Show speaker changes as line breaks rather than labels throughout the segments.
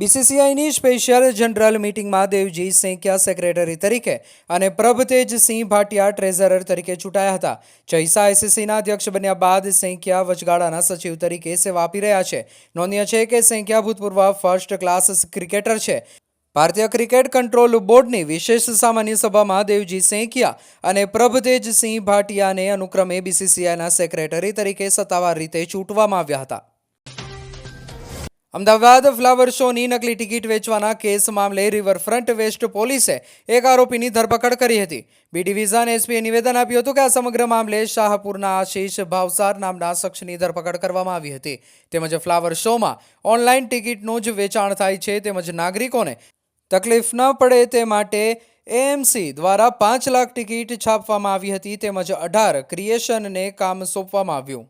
બીસીસીઆઈની special general મિટિંગમાં Devji સેંકિયા secretary તરીકે અને પ્રભતેજસિંહ ભાટિયા ટ્રેઝરર તરીકે ચૂંટાયા હતા. જૈસા આઈસીસીના અધ્યક્ષ બન્યા બાદ સેંકિયા વચગાળાના સચિવ તરીકે સેવા આપી રહ્યા છે. નોંધનીય છે કે સેંકિયા ભૂતપૂર્વ ફર્સ્ટ ક્લાસ ક્રિકેટર છે. ભારતીય ક્રિકેટ કંટ્રોલ બોર્ડની વિશેષ સામાન્ય સભામાં દેવજી સેંકિયા અને પ્રભતેજસિંહ ભાટિયાને અનુક્રમે બીસીસીઆઈના સેક્રેટરી તરીકે સત્તાવાર રીતે ચૂંટવામાં આવ્યા હતા. અમદાવાદ ફ્લાવર શોની નકલી ટિકિટ વેચવાના કેસ મામલે રિવરફ્રન્ટ વેસ્ટ પોલીસે એક આરોપીની ધરપકડ કરી હતી. બી ડિવિઝન એસપીએ નિવેદન આપ્યું હતું કે આ સમગ્ર મામલે શાહપુરના આશીષ ભાવસાર નામના શખ્સની ધરપકડ કરવામાં આવી હતી. તેમજ ફ્લાવર શોમાં ઓનલાઈન ટિકિટનું જ વેચાણ થાય છે તેમજ નાગરિકોને તકલીફ ન પડે તે માટે એએમસી દ્વારા પાંચ લાખ ટિકિટ છાપવામાં આવી હતી તેમજ અઢાર ક્રિએશનને કામ સોંપવામાં આવ્યું.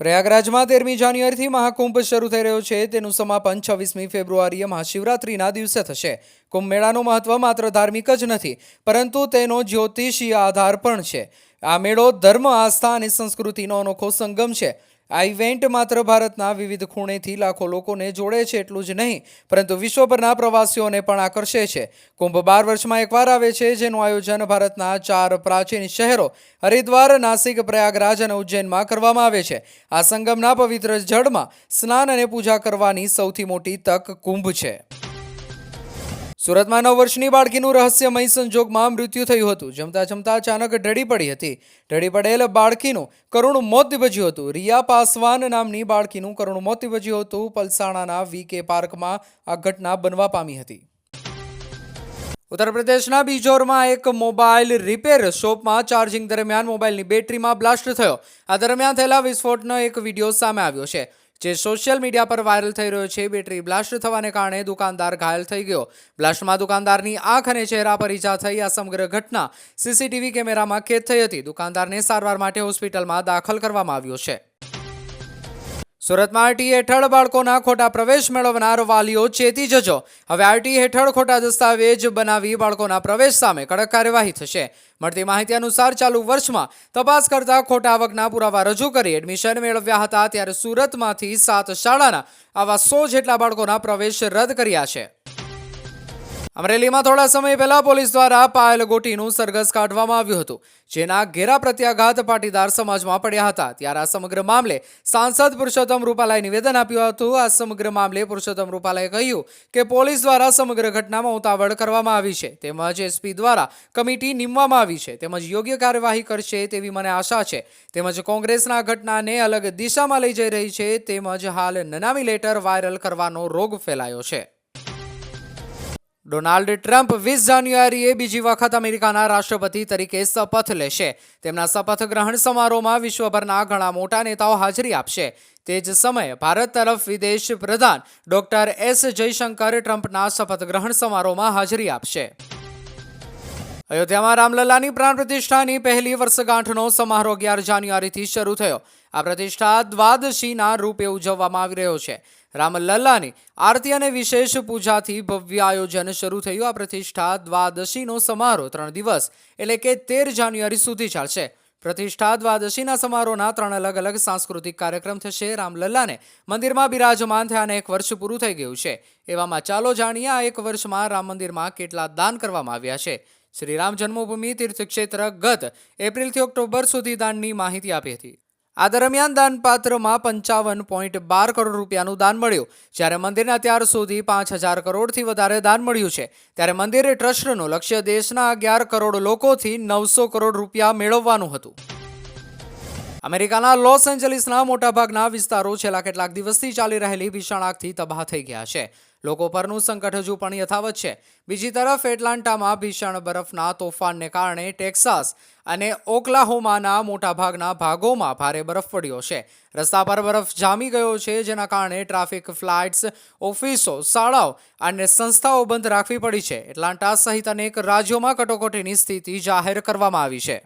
પ્રયાગરાજમાં તેરમી જાન્યુઆરીથી મહાકુંભ શરૂ થઈ રહ્યો છે. તેનું સમાપન છવ્વીસમી ફેબ્રુઆરીએ મહાશિવરાત્રિના દિવસે થશે. કુંભ મેળાનું મહત્વ માત્ર ધાર્મિક જ નથી, પરંતુ તેનો જ્યોતિષીય આધાર પણ છે. આ મેળો ધર્મ, આસ્થા અને સંસ્કૃતિનો અનોખો સંગમ છે. આ ઇવેન્ટ માત્ર ભારતના વિવિધ ખૂણેથી લાખો લોકોને જોડે છે, એટલું જ નહીં, પરંતુ વિશ્વભરના પ્રવાસીઓને પણ આકર્ષે છે. કુંભ બાર વર્ષમાં એકવાર આવે છે, જેનું આયોજન ભારતના ચાર પ્રાચીન શહેરો હરિદ્વાર, નાસિક, પ્રયાગરાજ અને ઉજ્જૈનમાં કરવામાં આવે છે. આ સંગમના પવિત્ર જળમાં સ્નાન અને પૂજા કરવાની સૌથી મોટી તક કુંભ છે. સુરતમાં નવ વર્ષની બાળકીનું રહસ્યમય સંજોગમાં મૃત્યુ થયું હતું. જમતા જમતા અચાનક ઢળી પડી હતી. ઢળી પડેલ બાળકીનું કરુણ મોત નીપજ્યું હતું. રિયા પાસવાન નામની બાળકીનું કરુણ મોત નીપજ્યું હતું. પલસાણાના વીકે પાર્કમાં આ ઘટના બનવા પામી હતી. ઉત્તર પ્રદેશના બીજોરમાં એક મોબાઈલ રિપેર શોપમાં ચાર્જિંગ દરમિયાન મોબાઈલની બેટરીમાં બ્લાસ્ટ થયો. આ દરમિયાન થયેલા વિસ્ફોટનો એક વીડિયો સામે આવ્યો છે. જે સોશિયલ મીડિયા પર વાયરલ થઈ રહ્યો છે, બેટરી બ્લાસ્ટ થવાને કારણે દુકાનદાર ઘાયલ થઈ ગયો. બ્લાસ્ટમાં દુકાનદારની આંખ અને ચહેરા પર ઈજા થઈ. આ સમગ્ર ઘટના સીસીટીવી કેમેરામાં કેદ થઈ હતી. દુકાનદારને સારવાર માટે હોસ્પિટલમાં દાખલ કરવામાં આવ્યો છે. સુરતમાં આરટી હેઠળ બાળકોના ખોટા પ્રવેશ મેળવનાર વાલીઓ ચેતી જજો. હવે આરટી હેઠળ ખોટા દસ્તાવેજ બનાવી બાળકોના પ્રવેશ સામે કડક કાર્યવાહી થશે. મળતી માહિતી અનુસાર ચાલુ વર્ષમાં તપાસ કરતા ખોટા આવકના પુરાવા રજૂ કરી એડમિશન મેળવ્યા હતા ત્યારે સુરતમાંથી સાત શાળાના આવા સો જેટલા બાળકોના પ્રવેશ રદ કર્યા છે. અમરેલીમાં થોડા સમય પહેલા પોલીસ દ્વારા પાયલ ગોટીનું સરઘસ કાઢવામાં આવ્યું હતું, જેના ઘેરા પ્રત્યાઘાત પાટીદાર સમાજમાં પડ્યા હતા. ત્યારે આ સમગ્ર મામલે સાંસદ પુરુષોત્તમ રૂપાલાએ નિવેદન આપ્યું હતું. આ સમગ્ર મામલે પુરુષોત્તમ રૂપાલાએ કહ્યું કે પોલીસ દ્વારા સમગ્ર ઘટનામાં ઉતાવળ કરવામાં આવી છે. તેમજ એસપી દ્વારા કમિટી નીમવામાં આવી છે. તેમજ યોગ્ય કાર્યવાહી કરશે તેવી મને આશા છે. તેમજ કોંગ્રેસના ઘટનાને અલગ દિશામાં લઈ જઈ રહી છે. તેમજ હાલ નનામી લેટર વાયરલ કરવાનો રોગ ફેલાયો છે. ડોનાલ્ડ ટ્રમ્પ વીસ જાન્યુઆરીએ બીજી વખત અમેરિકાના રાષ્ટ્રપતિ તરીકે શપથ લેશે. તેમના શપથ ગ્રહણ સમારોહમાં વિશ્વભરના ઘણા મોટા નેતાઓ હાજરી આપશે. તે જ સમયે ભારત તરફ વિદેશ પ્રધાન ડોક્ટર એસ જયશંકર ટ્રમ્પના શપથ ગ્રહણ સમારોહમાં હાજરી આપશે. અયોધ્યામાં રામલલ્લાની પ્રાણ પ્રતિષ્ઠાની પહેલી વર્ષગાંઠનો સમારોહ અગિયાર જાન્યુઆરીથી શરૂ થયો. આ પ્રતિષ્ઠા દ્વાદશીના રૂપે ઉજવવામાં આવી રહ્યો છે. રામલલ્લાની આરતી અને વિશેષ પૂજાથી ભવ્ય આયોજન શરૂ થયું. આ પ્રતિષ્ઠા દ્વાદશીનો સમારોહ ત્રણ દિવસ, એટલે કે તેર જાન્યુઆરી સુધી ચાલશે. પ્રતિષ્ઠા દ્વાદશીના સમારોહના ત્રણ અલગ અલગ સાંસ્કૃતિક કાર્યક્રમ થશે. રામલલ્લાને મંદિરમાં બિરાજમાન થયાને એક વર્ષ પૂરું થઈ ગયું છે. એવામાં ચાલો જાણીએ આ એક વર્ષમાં રામ મંદિરમાં કેટલા દાન કરવામાં આવ્યા છે. શ્રી રામ જન્મભૂમિ તીર્થક્ષેત્ર ગત એપ્રિલથી ઓક્ટોબર સુધી દાનની માહિતી આપી હતી. આ દરમિયાન દાનપાત્રમાં પંચાવન પોઈન્ટ બાર કરોડ રૂપિયાનું દાન મળ્યું. જ્યારે મંદિરને અત્યાર સુધી પાંચ હજાર કરોડથી વધારે દાન મળ્યું છે. ત્યારે મંદિર ટ્રસ્ટનું લક્ષ્ય દેશના અગિયાર કરોડ લોકોથી નવસો કરોડ રૂપિયા મેળવવાનું હતું. અમેરિકાના લોસ એન્જલિસના મોટાભાગના વિસ્તારો છેલ્લા કેટલાક દિવસથી ચાલી રહેલી ભીષણ આગથી તબાહ થઈ ગયા છે. લોકો પરનું સંકટ હજુ પણ યથાવત છે. બીજી તરફ, એટલાન્ટામાં ભીષણ બરફના તોફાનને કારણે ટેક્સાસ અને ઓકલાહોમાના મોટાભાગના ભાગોમાં ભારે બરફ પડ્યો છે. રસ્તા પર બરફ જામી ગયો છે, જેના કારણે ટ્રાફિક ફ્લાઇટ્સ, ઓફિસો, શાળાઓ અને સંસ્થાઓ બંધ રાખવી પડી છે. એટલાન્ટા સહિત અનેક રાજ્યોમાં કટોકટીની સ્થિતિ જાહેર કરવામાં આવી છે.